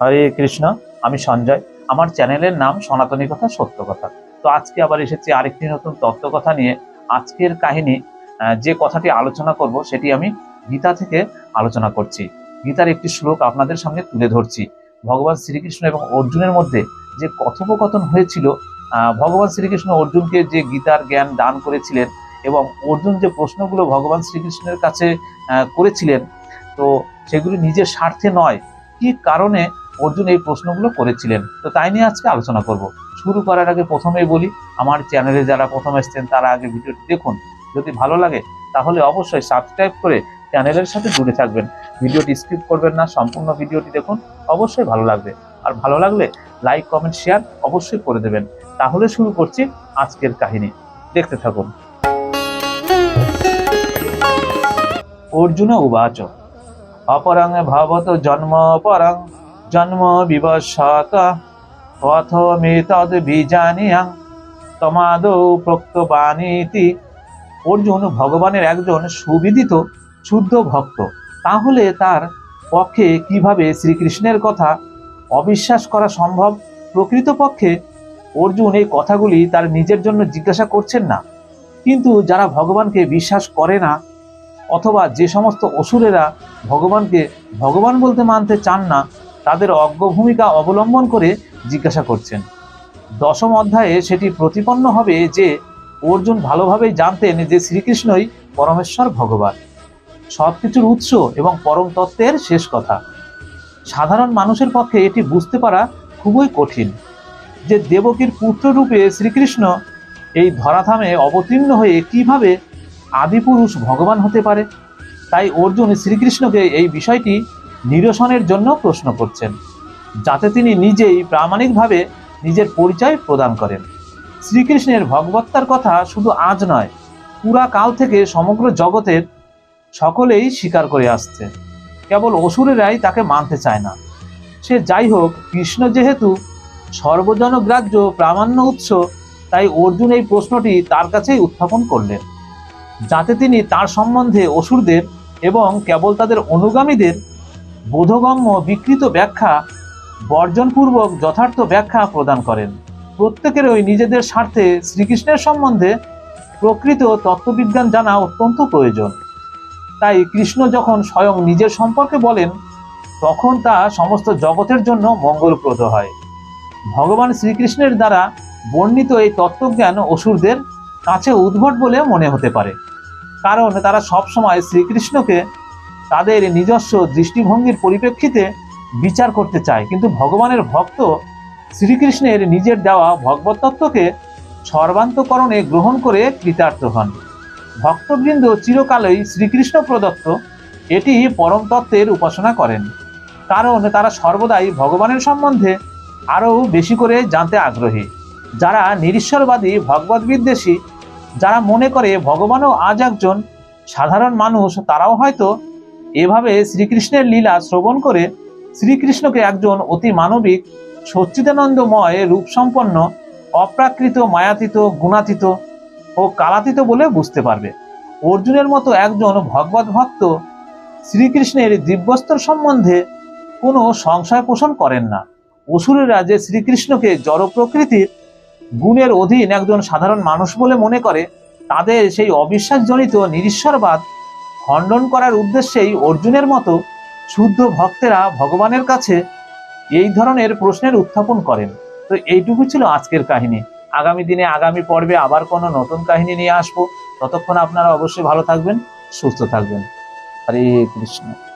হরে কৃষ্ণ, আমি সঞ্জয়। আমার চ্যানেলের নাম সনাতনী কথা, সত্য কথা। তো আজকে আবার এসেছি আরেকটি নতুন তত্ত্ব কথা নিয়ে। আজকের কাহিনী যে কথাটি আলোচনা করব সেটি আমি গীতা থেকে আলোচনা করছি। গীতার একটি শ্লোক আপনাদের সামনে তুলে ধরছি। ভগবান শ্রীকৃষ্ণ এবং অর্জুনের মধ্যে যে কথোপকথন হয়েছিল ভগবান শ্রীকৃষ্ণ অর্জুনকে যে গীতার জ্ঞান দান করেছিলেন এবং অর্জুন যে প্রশ্নগুলো ভগবান শ্রীকৃষ্ণের কাছে করেছিলেন, তো সেগুলি নিজের স্বার্থে নয়। কি কারণে অর্জুন এই প্রশ্নগুলো করেছিলেন। তো তাই নিয়ে আজকে আলোচনা করব। শুরু করার আগে প্রথমেই বলি, আমার চ্যানেলে যারা প্রথম এসছেন তারা আগে ভিডিওটি দেখুন। যদি ভালো লাগে, তাহলে অবশ্যই সাবস্ক্রাইব করে চ্যানেলের সাথে জুড়ে থাকবেন। ভিডিওটি স্কিপ করবেন না, সম্পূর্ণ ভিডিওটি দেখুন, অবশ্যই ভালো লাগবে। আর ভালো লাগলে লাইক কমেন্ট শেয়ার অবশ্যই করে দেবেন। তাহলে শুরু করছি আজকের কাহিনী। দেখতে থাকুন। অর্জুন উবাচ অপরং ভবত জন্ম পরং জন্ম বিবশত প্রক্তবানীতি অর্জুন ভগবানের একজন সুবিদিত, শুদ্ধ ভক্ত। তাহলে তার পক্ষে কীভাবে শ্রীকৃষ্ণের কথা অবিশ্বাস করা সম্ভব? প্রকৃতপক্ষে অর্জুন এই কথাগুলি তার নিজের জন্য জিজ্ঞাসা করছেন না। কিন্তু যারা ভগবানকে বিশ্বাস করে না, অথবা যে সমস্ত অসুরেরা ভগবানকে ভগবান বলতে মানতে চান না তাদের অজ্ঞ ভূমিকা অবলম্বন করে জিজ্ঞাসা করছেন। দশম অধ্যায়ে সেটি প্রতিপন্ন হবে যে, অর্জুন ভালোভাবেই জানতেন যে শ্রীকৃষ্ণই পরমেশ্বর ভগবান। সব কিছুর উৎস এবং পরম তত্ত্বের শেষ কথা। সাধারণ মানুষের পক্ষে এটি বুঝতে পারা খুবই কঠিন যে দেবকীর পুত্ররূপে শ্রীকৃষ্ণ এই ধরাধামে অবতীর্ণ হয়ে কীভাবে আদিপুরুষ ভগবান হতে পারে। তাই অর্জুন শ্রীকৃষ্ণকে এই বিষয়টি নিরসনের জন্য প্রশ্ন করছেন, যাতে তিনি নিজেই প্রামাণিকভাবে নিজের পরিচয় প্রদান করেন। শ্রীকৃষ্ণের ভগবত্তার কথা শুধু আজ নয়, পুরা কাল থেকে সমগ্র জগতের সকলেই স্বীকার করে আসছে। কেবল অসুরেরাই তাকে মানতে চায় না। সে যাই হোক, কৃষ্ণ যেহেতু সর্বজনগ্রাহ্য প্রামাণ্য উৎস, তাই অর্জুন এই প্রশ্নটি তার কাছেই উত্থাপন করলেন। যাতে তিনি তার সম্বন্ধে অসুরদের এবং কেবল তাদের অনুগামীদের বোধগম্য বিকৃত ব্যাখ্যা বর্জনপূর্বক যথার্থ ব্যাখ্যা প্রদান করেন। প্রত্যেকেরই নিজেদের স্বার্থে শ্রীকৃষ্ণের সম্বন্ধে প্রকৃত তত্ত্ববিজ্ঞান জানা অত্যন্ত প্রয়োজন। তাই কৃষ্ণ যখন স্বয়ং নিজের সম্পর্কে বলেন, তখন তা সমস্ত জগতের জন্য মঙ্গলপ্রদ হয়। ভগবান শ্রীকৃষ্ণের দ্বারা বর্ণিত এই তত্ত্বজ্ঞান অসুরদের কাছে উদ্ভট বলে মনে হতে পারে। কারণ তারা সবসময় শ্রীকৃষ্ণকে তাদের নিজস্ব দৃষ্টিভঙ্গির পরিপ্রেক্ষিতে বিচার করতে চায়। কিন্তু ভগবানের ভক্ত শ্রীকৃষ্ণের নিজের দেওয়া ভগবত তত্ত্বকে সর্বান্তকরণে গ্রহণ করে কৃতার্থ হন। ভক্তবৃন্দ চিরকালই শ্রীকৃষ্ণ প্রদত্ত এটি পরম তত্ত্বের উপাসনা করেন। কারণ তারা সর্বদাই ভগবানের সম্বন্ধে আরও বেশি করে জানতে আগ্রহী। যারা নিরীশ্বরবাদী ভগবত বিদ্বেষী, যারা মনে করে ভগবানও আজ একজন সাধারণ মানুষ, তারাও হয়তো এভাবে শ্রীকৃষ্ণের লীলা শ্রবণ করে শ্রীকৃষ্ণকে একজন অতি মানবিক, সচ্চিদানন্দময় রূপসম্পন্ন অপ্রাকৃত, মায়াতীত, গুণাতীত ও কালাতীত বলে বুঝতে পারবে। অর্জুনের মতো একজন ভগবত ভক্ত শ্রীকৃষ্ণের দিব্যস্তর সম্বন্ধে কোনো সংশয় পোষণ করেন না। অসুরেরা যে শ্রীকৃষ্ণকে জড় প্রকৃতির গুণের অধীন একজন সাধারণ মানুষ বলে মনে করে, তাদের সেই অবিশ্বাসজনিত নিরীশ্বরবাদ খণ্ডন করার উদ্দেশ্যেই অর্জুনের মতো শুদ্ধ ভক্তেরা ভগবানের কাছে এই ধরনের প্রশ্নের উত্থাপন করেন। তো এইটুকু ছিল আজকের কাহিনী। আগামী দিনে, আগামী পর্বে আবার কোনো নতুন কাহিনী নিয়ে আসব। ততক্ষণ আপনারা অবশ্যই ভালো থাকবেন, সুস্থ থাকবেন। হরে কৃষ্ণ।